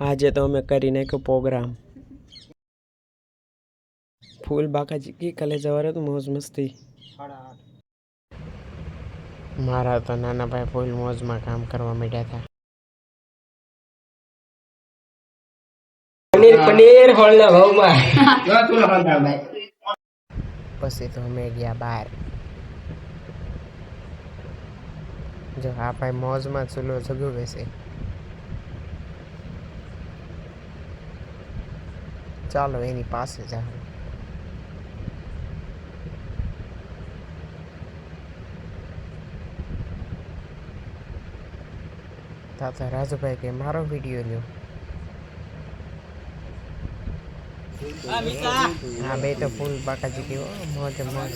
આજે તો અમે કરી નાખ્યો પ્રોગ્રામ. ફૂલ બાકાજી કી કલે જવા તો મોજ મસ્તી. મારા તો નાના ભાઈ ફૂલ મોજમાં કામ કરવા માંડ્યા હતા. પનીર પનીર હોળના ભાવમાં. પછી તો અમે ગયા બહાર જો આ ભાઈ મોજમાં ચૂલો જગવે છે. ચાલો એની પાસે જાઓ તાતા રાજુભાઈ કે મારો વીડિયો લ્યો. હા બે તો ફૂલ બાકાજી કેવો. મોજ મોજ.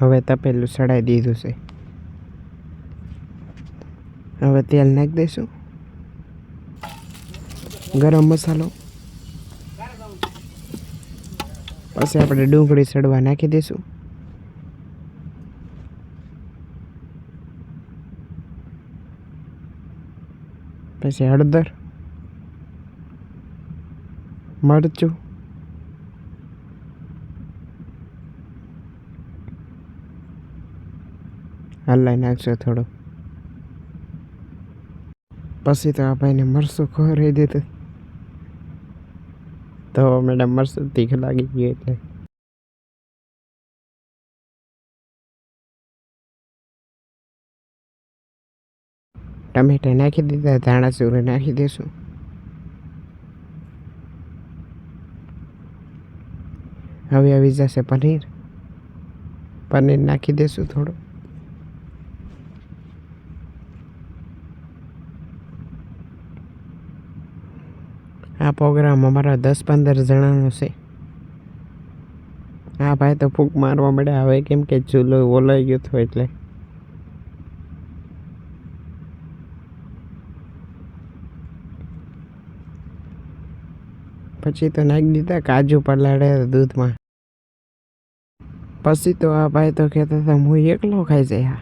હવે તપેલું સડાઈ દીધું છે. હવે તેલ નાખી દઈશું. ગરમ મસાલો. પછી આપણે ડુંગળી સડવા નાખી દઈશું. પછી હળદર, મરચું, હલાઈ નાખશો થોડું પછી તો આ ભાઈને મરસું ખવડાવી દીધું તો. મેડમ મરસું તીખ લાગી ગયું એટલે. ટમેટા નાખી દીધા, ધાણા ચૂરી નાખી દઈશું હવે આવી જશે પનીર. પનીર નાખી દઈશું થોડું. આ પ્રોગ્રામ અમારા દસ પંદર જણાનો છે. હા ભાઈ તો ફૂંક મારવા મળ્યા, હવે કેમ કે ચૂલો ઓલાઈ ગયો હતો એટલે. પછી તો નાખી દીધા કાજુ પલાળે દૂધમાં. પછી તો આ ભાઈ તો કહેતા હતા, હું એકલો ખાઈ જાય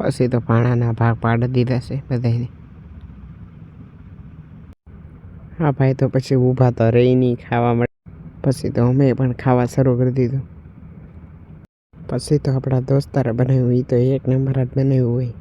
પછી તો પાણાના ભાગ પાડી દીધા છે બધાને હા ભાઈ તો પછી ઊભા તો રહી નહીં ખાવા મળે પછી તો અમે પણ ખાવા શરૂ કરી દીધું. પછી તો આપણા દોસ્તારે બનાવ્યું એ તો એક નંબર જ બનાવ્યું હોય.